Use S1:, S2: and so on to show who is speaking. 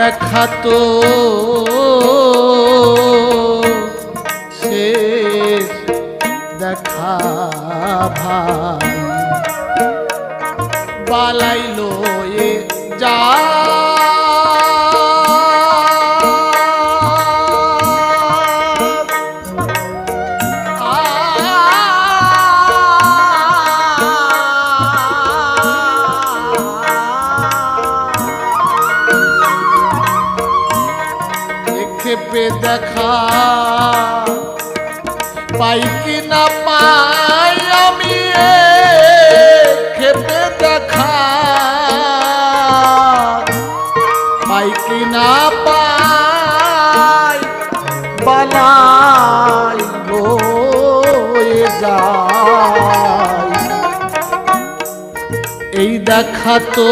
S1: দেখা তো শেষ দেখা ভাই। বালাইলো এ যা খেপে দেখা। পাই কি না পাই আমি খেপে দেখা। পাই কি না পাই বালাই যায়। এই দেখা তো